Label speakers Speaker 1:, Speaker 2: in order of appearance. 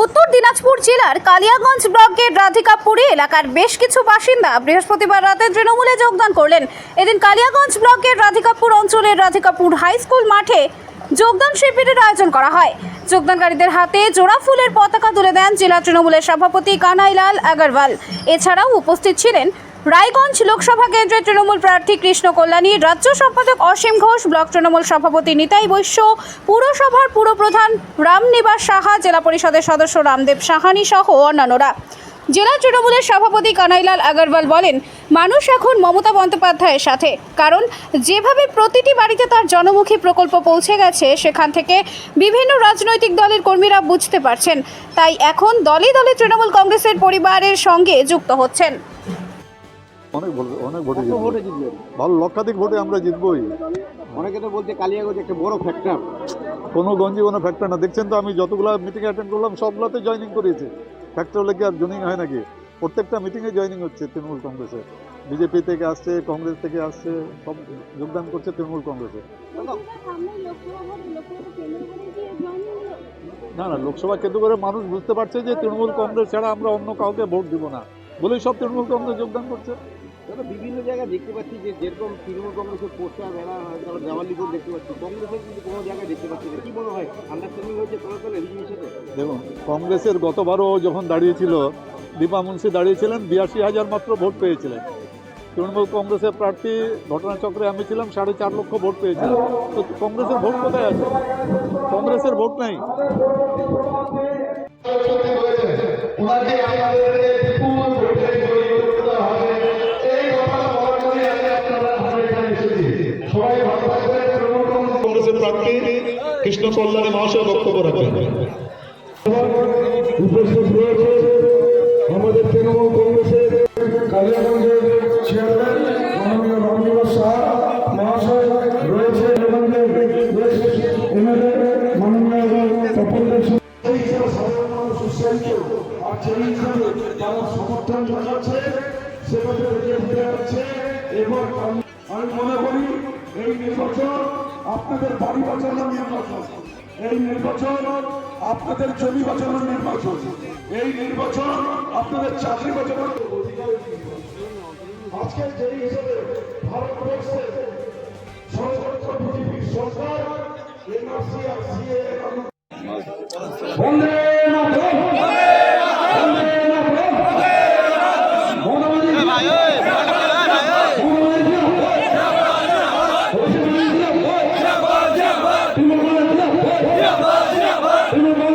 Speaker 1: উত্তর দিনাজপুর জেলার কালিয়াগঞ্জ ব্লকের রাধিকাপুরী এলাকার বেশ কিছু বাসিন্দা বৃহস্পতিবার রাতে তৃণমূলে যোগদান করলেন। এদিন কালিয়াগঞ্জ ব্লকের রাধিকাপুর অঞ্চলের রাধিকাপুর হাই স্কুল মাঠে যোগদান শিবিরের আয়োজন করা হয়। যোগদানকারীদের হাতে জোড়া ফুলের পতাকা তুলে দেন জেলা তৃণমূলের সভাপতি কানাইলাল আগারওয়াল। এছাড়াও উপস্থিত ছিলেন রায়গঞ্জ লোকসভা কেন্দ্রের তৃণমূল প্রার্থী কৃষ্ণ কল্যাণী, রাজ্য সম্পাদক অসীম ঘোষ, ব্লক তৃণমূল সভাপতি নিতাই বৈশ্য, পুরসভার পুরপ্রধান রামনিবাস সাহা, জেলা পরিষদের সদস্য রামদেব সাহানি সহ অন্যান্যরা। জেলা তৃণমূলের সভাপতি কানাইলাল আগরওয়াল বলেন, মানুষ এখন মমতা বন্দ্যোপাধ্যায়ের সাথে। কারণ, যেভাবে প্রতিটি বাড়িতে তার জনমুখী প্রকল্প পৌঁছে গেছে, সেখান থেকে বিভিন্ন রাজনৈতিক দলের কর্মীরা বুঝতে পারছেন। তাই এখন দলে দলে তৃণমূল কংগ্রেসের পরিবারের সঙ্গে যুক্ত হচ্ছেন।
Speaker 2: অনেক ভোট অনেক ভোটে জিতবো।
Speaker 3: ভোটে জিতবেন
Speaker 2: ভালো লক্ষাধিক ভোটে আমরা জিতবই।
Speaker 3: অনেকে তো বলছে কালিয়াগঞ্জ একটা বড় ফ্যাক্টর
Speaker 2: কোনো গঞ্জি কোনো ফ্যাক্টর না। দেখছেন তো আমি যতগুলো মিটিং অ্যাটেন্ড করলাম সবগুলোতে জয়েনিং করেছি ফ্যাক্টর হলে কি আর জয়েনিং হয় নাকি? প্রত্যেকটা মিটিংয়ে জয়েনিং হচ্ছে তৃণমূল কংগ্রেসে। বিজেপি থেকে আসছে কংগ্রেস থেকে আসছে সব যোগদান করছে তৃণমূল কংগ্রেসে। না না লোকসভা কেন্দ্র করে মানুষ বুঝতে পারছে যে তৃণমূল কংগ্রেস ছাড়া আমরা অন্য কাউকে ভোট দিব না। বলেই সব তৃণমূল কংগ্রেস যোগদান করছে।
Speaker 3: দাদা বিভিন্ন জায়গায় দেখতে পাচ্ছি যে যেরকম তৃণমূল কংগ্রেসের পোস্টার বেড়া তারপর দেওয়ালি বোর্ড দেখতে পাচ্ছি। কংগ্রেসের কিন্তু কোনো জায়গায় দেখতে পাচ্ছি না। কি মনে হয়? আন্ডারস্ট্যান্ডিং হয়েছে তলে তলে বিজেপির সাথে?
Speaker 2: দেখুন কংগ্রেসের গতবারও যখন দাঁড়িয়েছিল দীপা মুন্সি দাঁড়িয়েছিলেন বিরাশি হাজার মাত্র ভোট পেয়েছিলেন। তৃণমূল কংগ্রেসের প্রার্থী ঘটনাচক্রে আমি ছিলাম সাড়ে চার লক্ষ ভোট পেয়েছিলাম। তো কংগ্রেসের ভোট কোথায় আছে? কংগ্রেসের ভোট নাই।
Speaker 4: কংগ্রেসের প্রার্থী কৃষ্ণ কল্যাণী মহাশয় বক্তব্য রাখবেন।
Speaker 5: উপস্থিত রয়েছে আমাদের তৃণমূল কংগ্রেসের কালিয়াগঞ্জের চেয়ারম্যান মাননীয় রামনিবাস শাহ মহাশয় রয়েছে তারা সমর্থন জানাচ্ছে সেভাবে এগিয়ে দিতে যাচ্ছে। এই নির্বাচন আপনাদের বাড়ি বাঁচানোর নির্বাচন। এই নির্বাচন আপনাদের জমি বাঁচানোর নির্বাচন। এই নির্বাচন আপনাদের চাকরি বাঁচানোর আজকে যে হিসেবে ভারতবর্ষে সর্বত্র বিজেপির সরকার, এনআরসি আর সিএ বন্দে কোনো